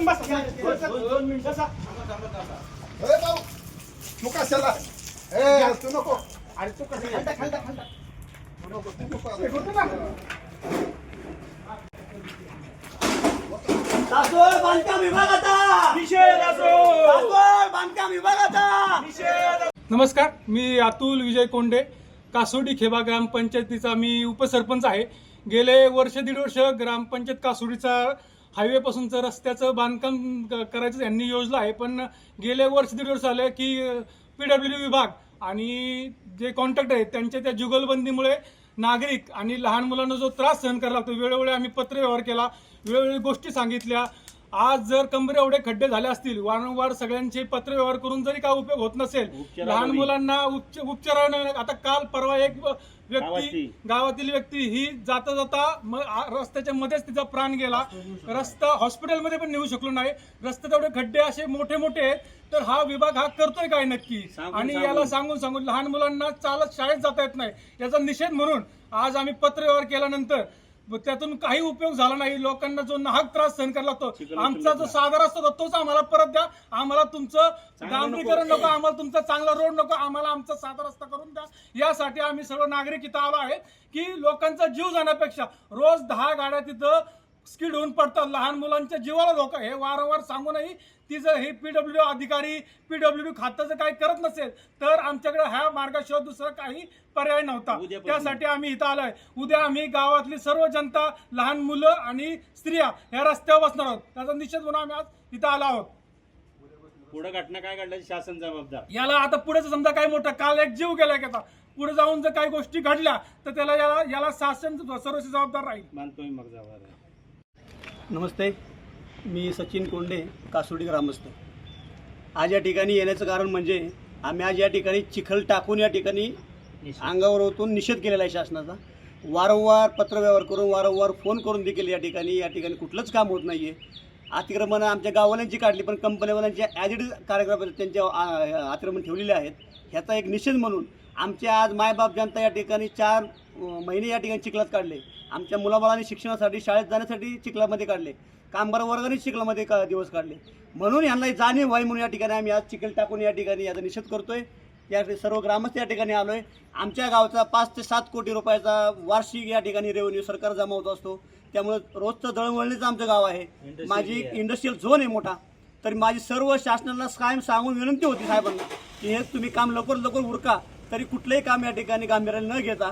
ए भाऊ तू कशाला? ए तू नको. अरे तू कशाला तू नको, तू नको. आता. सासवड बांधकाम विभागाचा. सासवड बांधकाम विभागाचा. नमस्कार मी अतुल विजय कोंडे. कासोडी खेबा ग्रामपंचायतीचा मी उपसरपंच आहे. गेले वर्ष दीड वर्ष ग्रामपंचायत कासोडीचा हायवेपासूनचं रस्त्याचं बांधकाम करायचं यांनी योजलं आहे पण गेले वर्ष दीड वर्ष झाले की पी डब्ल्यू डी विभाग आणि जे कॉन्ट्रॅक्टर आहेत त्यांच्या त्या जुगलबंदीमुळे नागरिक आणि लहान मुलांना जो त्रास सहन करावा लागतो वेळोवेळी आम्ही पत्रव्यवहार केला वेळोवेळी गोष्टी सांगितल्या. आज जर कंबरे एवढे खड्डे झाले असतील वारंवार सगळ्यांचे पत्रव्यवहार करून जरी काय उपयोग होत नसेल लहान मुलांना उपच- उपचार आता काल परवा एक व्यक्ती गावातील व्यक्ती ही जाता जाता रस्त्याच्या मध्येच तिचा प्राण गेला. रस्ता हॉस्पिटलमध्ये पण नेऊ शकलो नाही. रस्ते तेवढे खड्डे असे मोठे मोठे आहेत तर हा विभाग हा करतोय काय नक्की? आणि याला सांगून सांगून लहान मुलांना चालत शाळेत जाता येत नाही. याचा निषेध म्हणून आज आम्ही पत्रव्यवहार केल्यानंतर त्यातून काही उपयोग झाला नाही. लोकांना जो नाहक त्रास सहन करावा लागतो आमचा जो रस्ता होता तोच आम्हाला परत द्या. आम्हाला तुमचं डांबरीकरण नको. आम्हाला तुमचा चांगला रोड नको आम्हाला आमचा साधा रस्ता करून द्या. यासाठी आम्ही सर्व नागरिक इथं आलो आहे की लोकांचा जीव जाण्यापेक्षा रोज दहा गाड्या तिथं स्किड होऊन पडतात. लहान मुलांच्या जीवाला धोका हे वारंवार सांगूनही ती जर हे पीडब्ल्यू अधिकारी पीडब्ल्यू खातं जर काही करत नसेल तर आमच्याकडे ह्या मार्गाशिवाय दुसरा काही पर्याय नव्हता. त्यासाठी आम्ही इथं आलोय. उद्या आम्ही गावातली सर्व जनता लहान मुलं आणि स्त्रिया या रस्त्यावर बसणार आहोत. त्याचा निषेध म्हणून आम्ही आज इथं आलो आहोत. पुढे घटना काय घडल्याची शासन जबाबदार? याला आता पुढे समजा काय मोठं काल एक जीव गेला की पुढे जाऊन जर काही गोष्टी घडल्या तर त्याला याला याला शासन सर्वस्वी जबाबदार राहील. मानतोय मग जबाबदार नमस्ते मी सचिन कोंडे कासोडी ग्रामस्थ. आज या ठिकाणी येण्याचं कारण म्हणजे आम्ही आज या ठिकाणी चिखल टाकून या ठिकाणी अंगावर ओतून निषेध केलेला आहे शासनाचा. वारंवार पत्रव्यवहार करून वारंवार फोन करून देखील या ठिकाणी या ठिकाणी कुठलंच काम होत नाही आहे अतिक्रमणं आमच्या गाववाल्यांची काढली पण कंपनीवाल्यांच्या ॲज इट इज कार्यक्रम त्यांच्या अतिक्रमण ठेवलेले आहेत. ह्याचा एक निषेध म्हणून आमच्या आज मायबाप जनता या ठिकाणी चार महिने या ठिकाणी चिखलात काढले. आमच्या मुलाबाळांनी शिक्षणासाठी शाळेत जाण्यासाठी चिखलामध्ये काढले. कामगार वर्गाने चिखलामध्ये का दिवस काढले. म्हणून यांना जाणीव व्हावी म्हणून या ठिकाणी आम्ही आज चिखल टाकून या ठिकाणी याचा निषेध करतोय. या सर्व ग्रामस्थ या ठिकाणी आलोय. आमच्या गावचा पाच ते सात कोटी रुपयाचा वार्षिक या ठिकाणी रेव्हेन्यू सरकार जमा होत असतो. त्यामुळे रोजचं दळणवळणीचं आमचं गाव आहे. माझी इंडस्ट्रीयल झोन आहे मोठा. तर माझी सर्व शासनाला कायम सांगून विनंती होती साहेबांना की हे तुम्ही काम लवकर लवकर उरका. तरी कुठलंही काम या ठिकाणी गांभीर्याने न घेता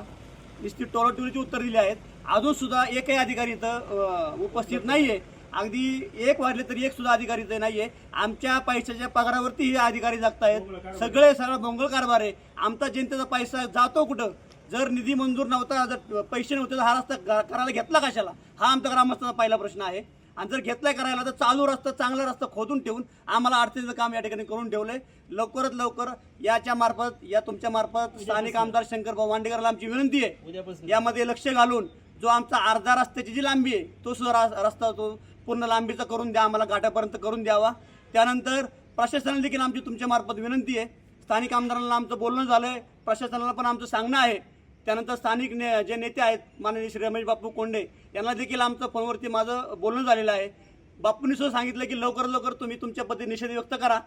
निश्चित टोलाटोलीची उत्तर दिली आहेत. अजून सुद्धा एकही अधिकारी इथं उपस्थित उपस्थित नाहीये. अगदी एक वाजले तरी एक सुद्धा अधिकारी इथं नाहीये. आमच्या पैशाच्या पगारावरती हे अधिकारी जगतायत. सगळे सगळं मंगळ कारभार आहे. आमचा जनतेचा पैसा जातो कुठं? जर निधी मंजूर नव्हता जर पैसे नव्हते तर हा रस्ता करायला घेतला कशाला? हा आमचा ग्रामस्थाचा पहिला प्रश्न आहे. आणि जर घेतलाय करायला तर चालू रस्ता चांगला रस्ता खोदून ठेवून आम्हाला अडचणीचं काम या ठिकाणी करून ठेवलंय. लवकरात लवकर याच्या मार्फत या तुमच्या मार्फत स्थानिक आमदार शंकर भाऊ वांडेकरला आमची विनंती आहे. यामध्ये लक्ष घालून जो आमचा अर्धा रस्त्याची जी लांबी आहे तो सुद्धा रस्ता तो पूर्ण लांबीचा करून द्या आम्हाला घाटापर्यंत करून द्यावा. त्यानंतर प्रशासनाला देखील आमची तुमच्या मार्फत विनंती आहे. स्थानिक आमदारांना आमचं बोलणं झालंय. प्रशासनाला पण आमचं सांगणं आहे. त्यानंतर स्थानिक ने जे नेते आहेत माननीय श्री रमेश बापू कोंडे यांना देखील आमचं फोनवरती माझं बोलणं झालेलं आहे. बापूंनी सुद्धा सांगितलं की लवकरात लवकर तुम्ही तुमच्या पद्धती निषेध व्यक्त करा.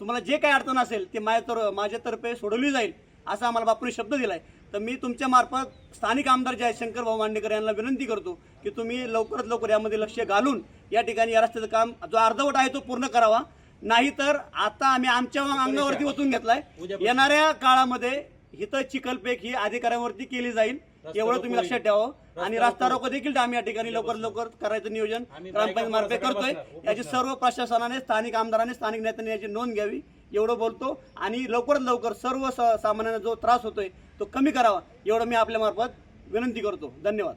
तुम्हाला जे काही अडचण असेल ते माझ्या तर माझ्यातर्फे सोडवली जाईल असा आम्हाला बापूंनी शब्द दिलाय. तर मी तुमच्या मार्फत स्थानिक आमदार जे आहेत शंकर भाऊ मांडेकर यांना विनंती करतो की तुम्ही लवकरात लवकर यामध्ये लक्ष घालून या ठिकाणी या रस्त्याचं काम जो अर्धवट आहे तो पूर्ण करावा. नाहीतर आता आम्ही आमच्या अंगावरती ओतून घेतलाय. येणाऱ्या काळामध्ये इथं चिखलपेक ही अधिकाऱ्यांवरती केली जाईल. एवढं तुम्ही लक्षात ठेवावं आणि रस्ता रोको देखील आम्ही या ठिकाणी लवकर लवकर करायचं नियोजन. ग्रामपंचायत मार्फत करतोय. याची सर्व प्रशासनाने स्थानिक आमदारांनी स्थानिक नेत्यांनी याची नोंद घ्यावी. एवढं बोलतो. आणि लवकरात लवकर सर्व स- सामान्यांना जो त्रास होतोय तो कमी करावा. एवढं मी आपल्या मार्फत विनंती करतो. धन्यवाद.